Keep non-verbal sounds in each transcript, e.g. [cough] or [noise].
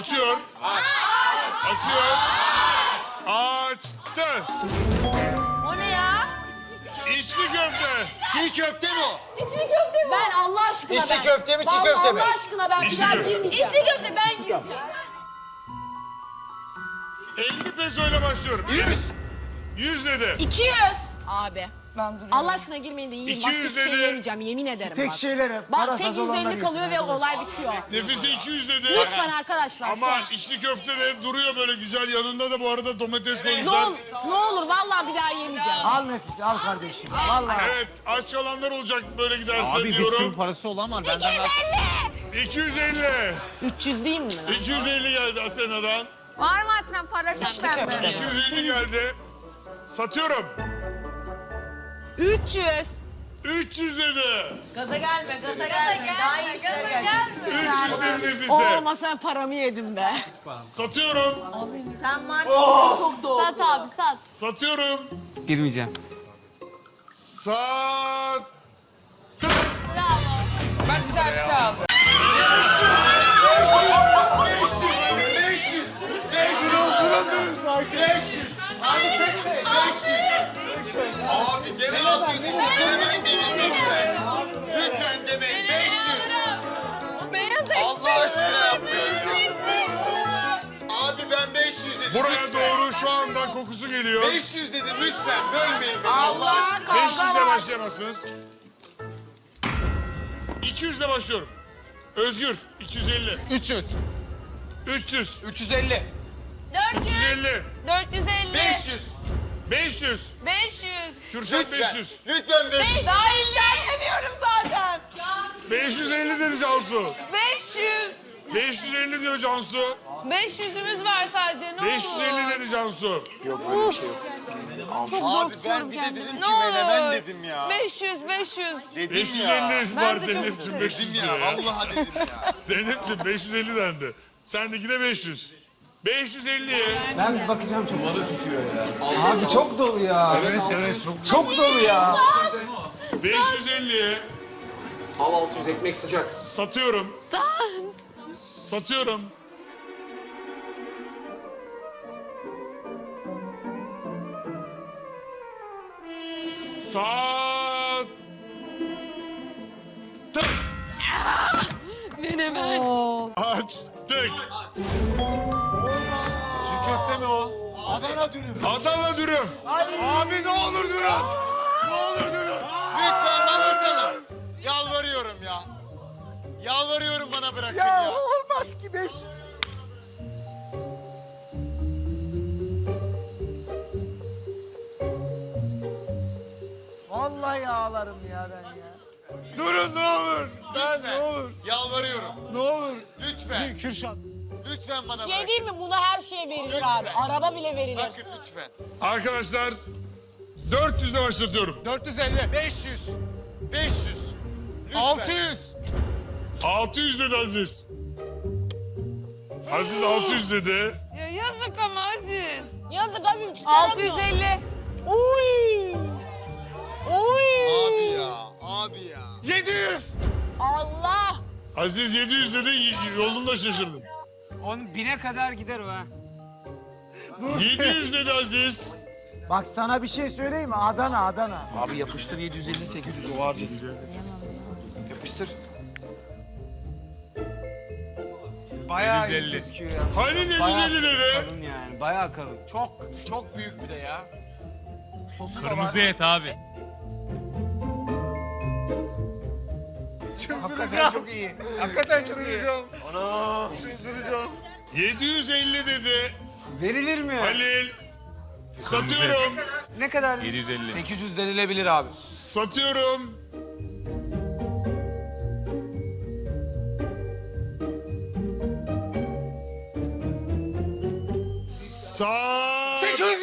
Açıyor. Açıyor. Açtı. O ne ya? İçli köfte. Çiğ köfte mi o? İçli köfte mi? Ben Allah aşkına İçli ben. köfte mi, çiğ Vallahi köfte mi? Allah aşkına ben İçli pilav köfte. girmeyeceğim. İçli köfte ben gireceğim. 50 peso ile başlıyorum. 100. 100 dedi. 200. Abi. Allah aşkına girmeyin de yiyeyim. Başka 200 hiçbir şey dedi. yemeyeceğim yemin ederim Tek bak. şeylere Bak parasız tek olanlar 150 kalıyor ve yesin. olay bitiyor. Nefise 200 dedi. Lütfen arkadaşlar. Ama son. içli köfte de duruyor böyle güzel. Yanında da bu arada domates Ne, koymuşlar. ol, ne olur vallahi bir daha yemeyeceğim. Al nefis al kardeşim. Vallahi. Evet aç kalanlar olacak böyle giderse Abi bir sürü diyorum. parası olan var. Benden daha... 250. 300 değil mi? 250 geldi Asena'dan. Var mı Atran para gösterme? 250 geldi. Satıyorum. 300. 300 dedi. Gaza gelme, gaza gelme. Daha iyi işler gelsin. 300 dedi Nefise. Olmasa paramı yedim be. Satıyorum. Sen var ya çok doğru. Sat abi sat. Satıyorum. Girmeyeceğim. Sat. Bak güzel bir şey aldı. 500 dedim lütfen bölmeyin beni Allah aşkına. 500 ile başlayamazsınız. 200 ile başlıyorum. Özgür 250. 300. 300. 350. 350. 450. 500. 500. 500. Kürşat Lütfen. 500. Lütfen 500. Daha yükseltemiyorum zaten. 550 dedi Cansu. 500. 550 diyor Cansu. 500'ümüz var sadece ne 550 olur. dedi Cansu. Abi ben bir de dedim Ne ki menemen olur. dedim ya. 500, 500. Dedim 550 ya. var Ben de çok Zeynep'ciğim 500 Dedim diyor ya ya. vallahi dedim ya. [laughs] Zeynep'ciğim 550 dendi. Sendeki de 500. 550'ye Ben bir bakacağım çok ya. Abi çok dolu ya. Evet evet çok. Çok dolu ya. 550'ye Al 600 ekmek sıcak. satıyorum. Satıyorum. Sattım. Menemen. Açtık. Çiğ köfte mi o? Adana dürüm. Adana dürüm. Abi ne olur durun. Ne olur durun. Lütfen bana salın. Yalvarıyorum ya. Yalvarıyorum bana bırakın ya. Ya olmaz ki 500. Vallahi ağlarım ya ben ya. Durun ne olur. Ben ne olur. Yalvarıyorum. Ne olur. Lütfen. Kürşat. Lütfen bana Şey bırakın. değil mi? Buna her şey verilir abi. Araba bile verilir. Bakın lütfen. Arkadaşlar 400 ile başlatıyorum. 450. 500. 500. Lütfen. 600. 600 dedi Aziz. Aziz 600 dedi. Ya yazık ama Aziz. Yazık abi çıkaramıyor. 650. Uy. Uy. Abi ya. Abi ya. 700. Allah. Aziz 700 dedi yolunda şaşırdım. On bine kadar gider o ha. 700 dedi Aziz. Bak sana bir şey söyleyeyim mi? Adana Adana. Abi yapıştır 750 800 o harcasın. Yapıştır. Bayağı 750. iyi gözüküyor ya. Hani 750 dedi. Kalın yani bayağı kalın. Çok çok büyük bir de ya. Sosu da var. Kırmızı et abi. Hakikaten çok iyi. Hakikaten çok iyi. 750 dedi. Verilir mi? Halil. Satıyorum. Ne kadar? 750. 800 denilebilir abi. Satıyorum. Sat. 800!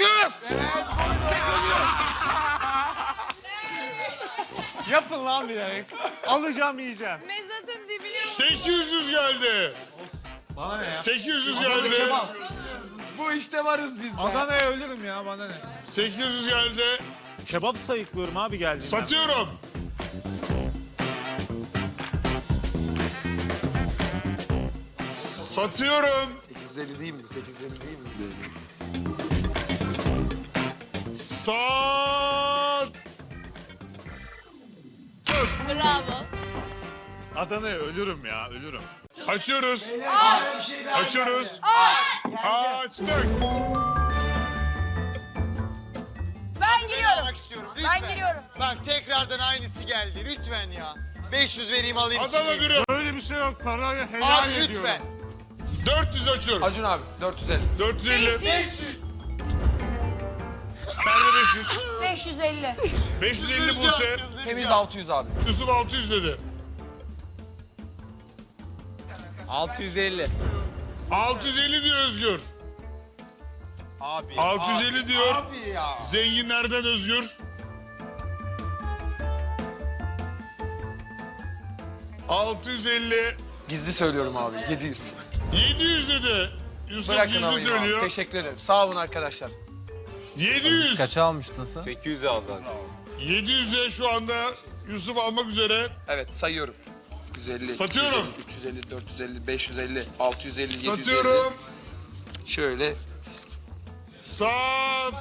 Yapın lan bilerek. Alacağım yiyeceğim. Mezatın dibine 800 geldi. Bana ne ya? 800 geldi. Bu işte varız biz be. Adana'ya ölürüm ya bana ne? 800 geldi. Kebap sayıklıyorum abi geldi. Satıyorum. Satıyorum. 850 değil mi? 850 değil mi? Sattım. Bravo. Adana'ya ölürüm ya, ölürüm. Açıyoruz. Açıyoruz. Açtık. Ben giriyorum. Almak istiyorum lütfen. Ben giriyorum. Bak tekrardan aynısı geldi lütfen ya. 500 vereyim alayım Adana içindeyim. duruyor. Öyle bir şey yok. Parayı helal Abi ediyorum. lütfen. 400 açıyorum. Acun abi 450. 450. 500. 500. Perde 500. 550. 550 Buse. Temiz 600 abi. Yusuf 600 dedi. 650. 650 diyor Özgür. Abi. 650 abi, diyor. Abi ya. Zenginlerden Özgür. 650. Gizli söylüyorum abi 700. 700 dedi. Yusuf Bırakın gizli alayım abi. söylüyor. Teşekkür ederim. Sağ olun arkadaşlar. 700. Kaça almıştın sen? 800 aldı abi. 700'e şu anda Yusuf almak üzere. Evet sayıyorum. 150, Satıyorum. 250, 350, 450, 550, 650, 750. Satıyorum. Şöyle Sat.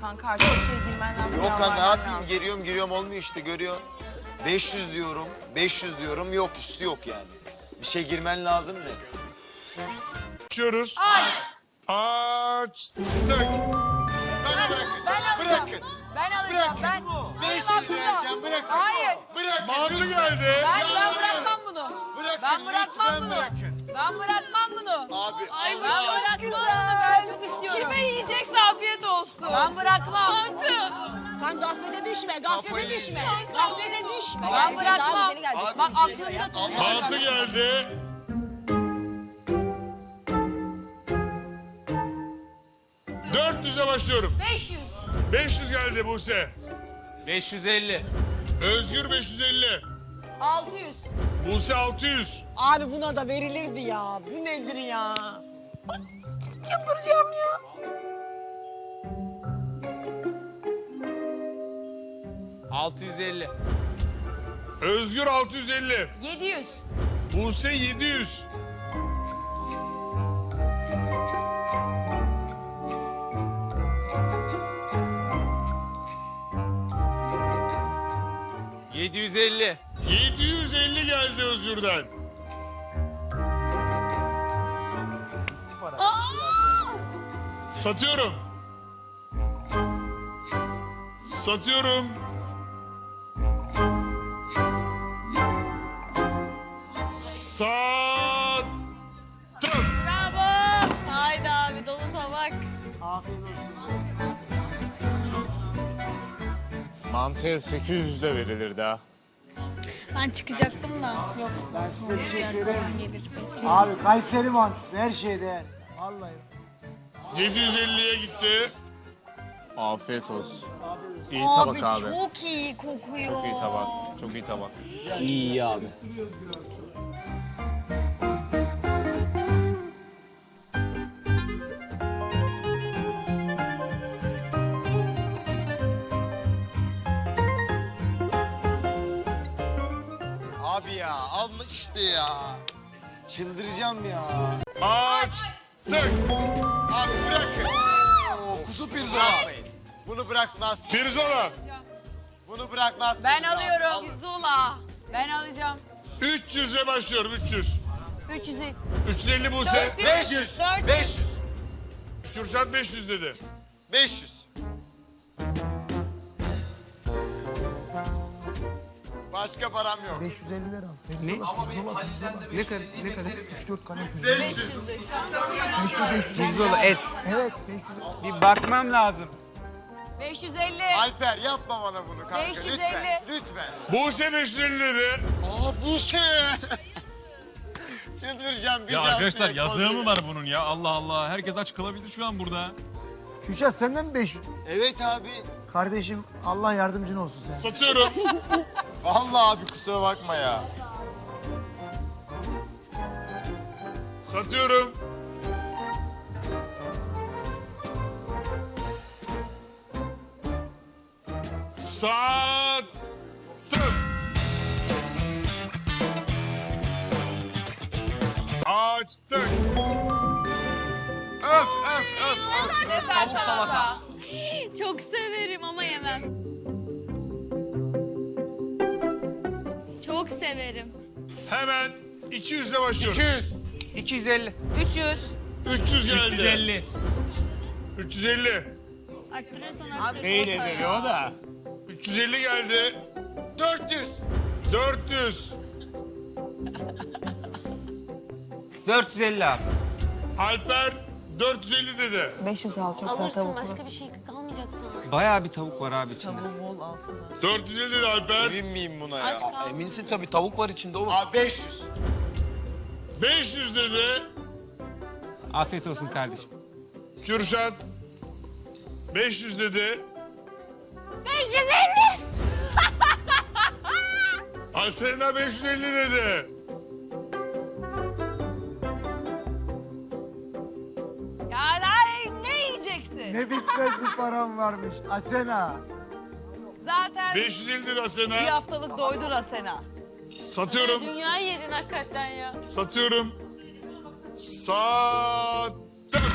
Kanka artık bir şey girmen lazım. Yok kanka ne yalvarman yapayım lazım. giriyorum giriyorum olmuyor işte görüyor. 500 diyorum 500 diyorum yok üstü yok yani. Bir şey girmen lazım ne? Açıyoruz. Aç. Açtık. Bana bırakın. Ben alacağım. Bırakın. Ben alacağım. Ben. 500 Benim hakkım vereceğim bırakın. Hayır. Bırakın. Lütfen. geldi. Ben, ben bırakmam bunu. Bırakın Ben bırakmam lütfen bunu. bırakın. Ben bırakmam bunu. Abi Ay bu çok aşkına. güzel. Ben çok istiyorum. Kime yiyecekse afiyet olsun. Ben bırakmam. Mantı. Sen gaflete düşme, gaflete Kafayı düşme. yiyeceğim. Gaflete düşme. Ben bırakmam. Bak aklımda tut. Allah Mantı geldi. ...400'e başlıyorum. 500. 500 geldi Buse. 550. Özgür 550. 600. Buse 600. Abi buna da verilirdi ya. Bu nedir ya? Ay, Çıldıracağım ya. Özgür 650. 700. Buse 700. %750. 750 geldi Özgür'den. Satıyorum. Satıyorum. Sattım. Mantıya 800 de verilir daha. Ben çıkacaktım da. Yok. Abi Kayseri mantısı her şeyde. Vallahi. 750'ye gitti. Afiyet olsun. İyi Abi, tabak abi. çok iyi kokuyor. Çok iyi tabak. Çok iyi tabak. iyi abi. Abi ya alma işte ya. Çıldıracağım ya. Açtık. Abi bırakın. Kuzu pirzola. Bırakmayın. Bunu bırakmaz. Pirzola. Bunu bırakmazsınız Ben alıyorum. Pirzola. Ben alacağım. 300'e başlıyorum 300. 300. 350 Buse. 500. 400. 500. Kürşat 500 dedi. 500. Başka param yok. 550 lira. Ne? Ne kadar? Ne kadar? 3-4 kare 500 de şu an. Pirzola et. Evet. Bir bakmam lazım. 550. Alper yapma bana bunu kanka 550. lütfen. Lütfen. Buse 550 dedi. Aa Buse. Çıldıracağım bir Ya arkadaşlar bozuyor. mı var bunun ya? Allah Allah. Herkes aç kalabildi şu an burada. Kürşat senden mi 500? Evet abi. Kardeşim Allah yardımcın olsun sen. Satıyorum. [laughs] Vallahi abi kusura bakma ya. Satıyorum. Sattım. Açtık. Öf öf öf öf. öf. Tavuk salata. Çok severim ama Hemen 200 ile başlıyorum. 200. 250. 300. 300 geldi. 150. 350. Arttırırsan arttır. Değil o da. 350 geldi. 400. 400. 450 abi. Alper 450 dedi. 500 al çok Alırsın başka bir şey kalmayacak sana. Bayağı bir tavuk var abi içinde. 450 dedi Alper. Emin miyim buna Aç ya? kal. Eminsin tabii tavuk var içinde oğlum. Abi 500. 500 dedi. Afiyet olsun kardeşim. Kürşat 500 dedi. 550. Asena 550 dedi. Ne bitmez bir param varmış. Asena. Zaten 550 dedi bir Asena. haftalık doydur Asena. Satıyorum. Dünyayı yedin hakikaten ya. Satıyorum. Sattım.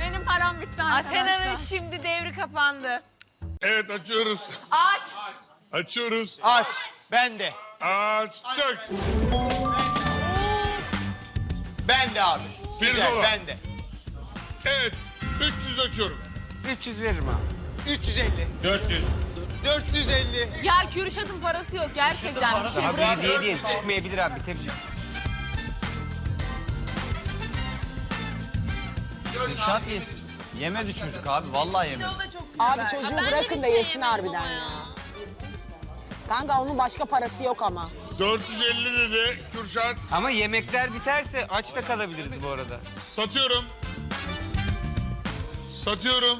Benim param bitti Asena'nın şimdi devri kapandı. Evet açıyoruz. Aç. Açıyoruz. Aç. Ben de. Açtık. Ben de abi. Güzel Pirzola. ben de. Evet. 300 açıyorum. 300 veririm abi. 350. 400. 450. Ya Kürşat'ın parası yok gerçekten. Bir şey Abi bırak. hediye değil. Çıkmayabilir abi bitebilir. Şat yesin. Yemedi çocuk abi. Vallahi yemedi. Abi çocuğu ben de bırakın bir da şey yesin yemedim harbiden ama ya. ya. Kanka onun başka parası yok ama. 450 dedi Kürşat. Ama yemekler biterse aç da kalabiliriz bu arada. Satıyorum. Satıyorum.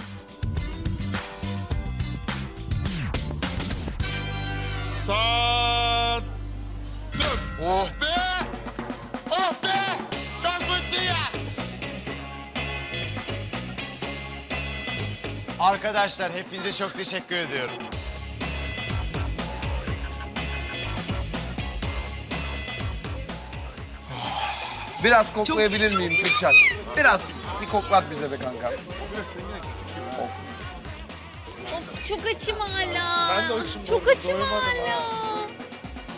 Sattım. Oh be! Oh be! Çok mutluyum. Arkadaşlar hepinize çok teşekkür ediyorum. Biraz koklayabilir miyim Kürşat? Biraz bir koklat bize be kanka. Çok açım hala. Ben de açım. Çok açım hala.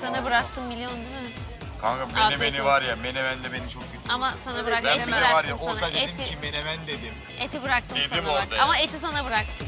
Sana bıraktım biliyorsun değil mi? Kanka Afiyet menemeni var olsun. ya menemen de beni çok kötü. Ama sana bıraktım. Ben eti bir de var ya bıraktım orada sana. dedim Eti, ki menemen dedim. eti bıraktım Dedim sana bak. orada ya. Ama eti sana bıraktım.